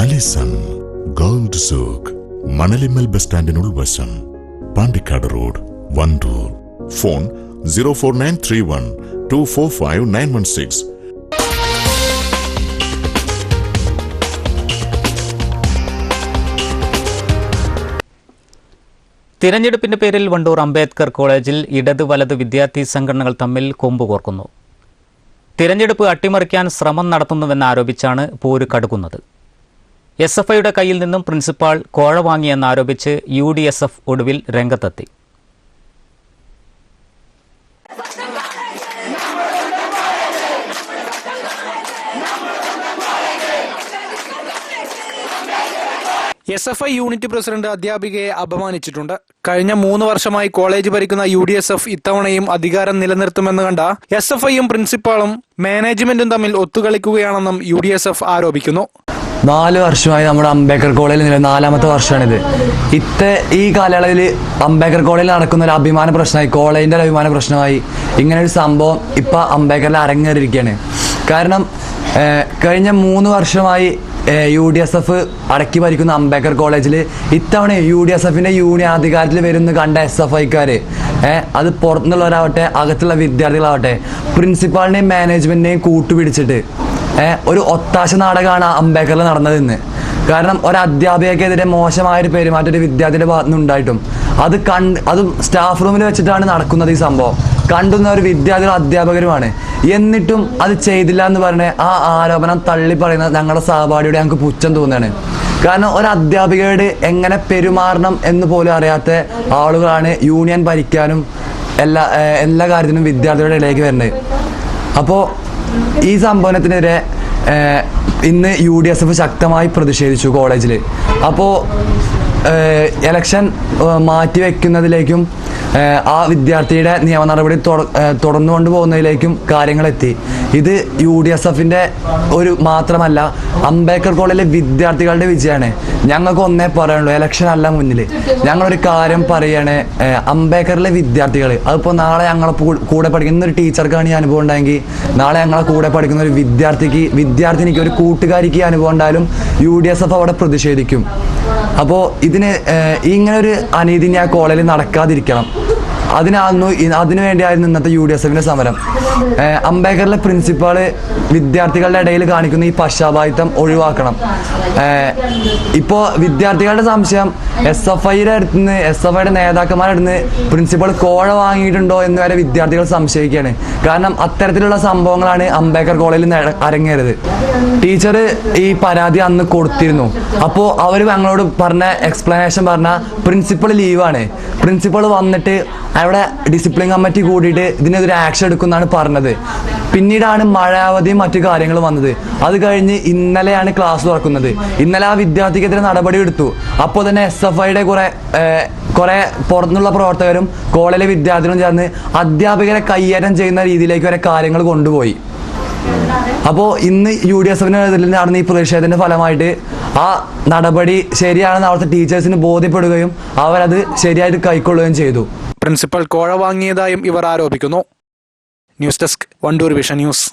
Alison gold souk Manalimmal bus സ്റ്റാൻഡിന് ഉൾവശം Pandikkad road Wandoor. Phone zero four nine three one two four five nine one six. തിരഞ്ഞെടുപ്പിന്റെ പേരിൽ വണ്ടൂർ അംബേദ്കർ കോളേജിൽ ഇടത് വലത് വിദ്യാർത്ഥി സംഘടനകൾ തമ്മിൽ കൊമ്പ് കോർക്കുന്നു. തിരഞ്ഞെടുപ്പ് അട്ടിമറിക്കാൻ ശ്രമം നടത്തുന്നുവെന്നാരോപിച്ചാണ് പോര് കടുക്കുന്നത്. എസ് എഫ് ഐയുടെ കയ്യിൽ നിന്നും പ്രിൻസിപ്പാൾ കോഴ വാങ്ങിയെന്നാരോപിച്ച് യു ഡി എസ് എഫ് ഒടുവിൽ രംഗത്തെത്തി S F I unit president അധ്യാപികയെ അപമാനിച്ചിട്ടുണ്ട്. കഴിഞ്ഞ മൂന്ന് വർഷമായി കോളേജ് ഭരിക്കുന്ന യു ഡി എസ് എഫ് ഇത്തവണയും അധികാരം നിലനിർത്തുമെന്ന് കണ്ട എസ് എഫ് ഐയും പ്രിൻസിപ്പാളും മാനേജ്മെന്റും തമ്മിൽ ഒത്തുകളിക്കുകയാണെന്നും യു ഡി എസ് എഫ് ആരോപിക്കുന്നു. നാല് വർഷമായി നമ്മുടെ അംബേദ്കർ കോളേജിൽ നില നാലാമത്തെ വർഷമാണിത്. ഇത്ത ഈ കാലയളവിൽ അംബേദ്കർ കോളേജിൽ നടക്കുന്ന ഒരു അഭിമാന പ്രശ്നമായി കോളേജിന്റെ ഒരു അഭിമാന പ്രശ്നമായി ഇങ്ങനെ ഒരു സംഭവം ഇപ്പം അംബേദ്കറിൽ അരങ്ങേറിയിരിക്കുകയാണ്. കാരണം കഴിഞ്ഞ മൂന്ന് വർഷമായി യു ഡി എസ് എഫ് അടക്കി ഭരിക്കുന്ന അംബേദ്കർ കോളേജിൽ ഇത്തവണ യു ഡി എസ് എഫിന്റെ യൂണിയൻ അധികാരത്തിൽ വരുന്ന കണ്ട എസ് എഫ് ഐക്കാർ അത് പുറത്തുനിന്നുള്ളവരാവട്ടെ അകത്തുള്ള വിദ്യാർത്ഥികളാവട്ടെ പ്രിൻസിപ്പാളിനെയും മാനേജ്മെന്റിനെയും കൂട്ടുപിടിച്ചിട്ട് ഒരു ഒത്താശ നാടകമാണ് അംബേദ്കറിൽ നടന്നതെന്ന് കാരണം ഒരു അധ്യാപികക്കെതിരെ മോശമായ ഒരു പെരുമാറ്റം ഒരു വിദ്യാർത്ഥിയുടെ ഭാഗത്തുനിന്ന് ഉണ്ടായിട്ടും അത് കണ്ട് അതും സ്റ്റാഫ് റൂമിൽ വെച്ചിട്ടാണ് നടക്കുന്നത് ഈ സംഭവം. കണ്ടുന്ന ഒരു വിദ്യാർത്ഥികളും അധ്യാപകരുമാണ്. എന്നിട്ടും അത് ചെയ്തില്ല എന്ന് പറഞ്ഞ ആ ആരോപണം തള്ളി പറയുന്ന ഞങ്ങളുടെ സഹപാഠിയുടെ ഞങ്ങൾക്ക് പുച്ഛം തോന്നുകയാണ്. കാരണം ഒരു അധ്യാപികയോട് എങ്ങനെ പെരുമാറണം എന്ന് പോലും അറിയാത്ത ആളുകളാണ് യൂണിയൻ ഭരിക്കാനും എല്ലാ എല്ലാ കാര്യത്തിനും വിദ്യാർത്ഥികളുടെ ഇടയിലേക്ക് വരുന്നത്. അപ്പോൾ ഈ സംഭവത്തിനെതിരെ ഇന്ന് യു ഡി എസ് എഫ് ശക്തമായി പ്രതിഷേധിച്ചു കോളേജിൽ അപ്പോൾ എലക്ഷൻ മാറ്റി വെക്കുന്നതിലേക്കും ആ വിദ്യാർത്ഥിയുടെ നിയമ നടപടി തുടർന്നു കൊണ്ടുപോകുന്നതിലേക്കും കാര്യങ്ങളെത്തി. ഇത് യു ഡി എസ് എഫിന്റെ ഒരു മാത്രമല്ല അംബേദ്കർ കോളേജിലെ വിദ്യാർത്ഥികളുടെ വിജയമാണ്. ഞങ്ങൾക്ക് ഒന്നേ പറയാനുള്ളൂ എലക്ഷൻ അല്ല മുന്നിൽ ഞങ്ങളൊരു കാര്യം പറയാണ് അംബേദ്കറിലെ വിദ്യാർത്ഥികൾ അതിപ്പോൾ നാളെ ഞങ്ങളെ കൂടെ പഠിക്കുന്ന ഒരു ടീച്ചർക്കാണ് ഈ അനുഭവം ഉണ്ടായെങ്കിൽ നാളെ ഞങ്ങളെ കൂടെ പഠിക്കുന്ന ഒരു വിദ്യാർത്ഥിക്ക് വിദ്യാർത്ഥിനിക്ക് ഒരു കൂട്ടുകാരിക്ക് അനുഭവം ഉണ്ടായാലും യു ഡി എസ് എഫ് അവിടെ പ്രതിഷേധിക്കും. അപ്പോൾ ഇതിന് ഇങ്ങനെ ഒരു അനീതി ഞാൻ കോളേജിൽ നടക്കാതിരിക്കണം. അതിനായിരുന്നു അതിനുവേണ്ടിയായിരുന്നു അതിനു വേണ്ടിയായിരുന്നു ഇന്നത്തെ യു ഡി എസ് എഫിന്റെ സമരം അംബേദ്കറിലെ പ്രിൻസിപ്പാൾ വിദ്യാർത്ഥികളുടെ ഇടയിൽ കാണിക്കുന്ന ഈ പശ്ചാത്താപം ഒഴിവാക്കണം. ഇപ്പോ വിദ്യാർത്ഥികളുടെ സംശയം എസ് എഫ് ഐയുടെ അടുത്ത് നിന്ന് എസ് എഫ് ഐയുടെ നേതാക്കന്മാരുടെ അടുത്ത് നിന്ന് പ്രിൻസിപ്പൾ കോഴ വാങ്ങിയിട്ടുണ്ടോ എന്ന് വരെ വിദ്യാർത്ഥികൾ സംശയിക്കുകയാണ്. കാരണം അത്തരത്തിലുള്ള സംഭവങ്ങളാണ് അംബേദ്കർ കോളേജിൽ അരങ്ങേറിയത്. ടീച്ചർ ഈ പരാതി അന്ന് കൊടുത്തിരുന്നു. അപ്പോൾ അവർ ഞങ്ങളോട് പറഞ്ഞ എക്സ്പ്ലനേഷൻ പറഞ്ഞ പ്രിൻസിപ്പൾ ലീവാണ് പ്രിൻസിപ്പൾ വന്നിട്ട് അവിടെ ഡിസിപ്ലിൻ കമ്മിറ്റി കൂടിയിട്ട് ഇതിനെതിരെ ആക്ഷൻ എടുക്കുമെന്നാണ് പറഞ്ഞത്. പിന്നീടാണ് മഴാവധിയും മറ്റു കാര്യങ്ങൾ വന്നത്. അത് കഴിഞ്ഞ് ഇന്നലെയാണ് ക്ലാസ് തുറക്കുന്നത്. ഇന്നലെ ആ വിദ്യാർത്ഥിക്കെതിരെ നടപടി എടുത്തു. അപ്പോൾ തന്നെ എസ് എഫ് ഐയുടെ കുറെ കുറെ പുറത്തുനിന്നുള്ള പ്രവർത്തകരും കോളേജിലെ വിദ്യാർത്ഥികളും ചേർന്ന് അധ്യാപകരെ കയ്യേറ്റം ചെയ്യുന്ന രീതിയിലേക്ക് വരെ കാര്യങ്ങൾ കൊണ്ടുപോയി. അപ്പോൾ ഇന്ന് യു ഡി എസ് എഫിന് നടന്ന ഈ പ്രതിഷേധത്തിന്റെ ഫലമായിട്ട് ആ നടപടി ശരിയാണെന്ന് അവിടുത്തെ ടീച്ചേഴ്സിന് ബോധ്യപ്പെടുകയും അവരത് ശരിയായിട്ട് കൈക്കൊള്ളുകയും ചെയ്തു. പ്രിൻസിപ്പൽ കോഴ വാങ്ങിയതായും ഇവർ ആരോപിക്കുന്നു. News desk Wandoor vision news.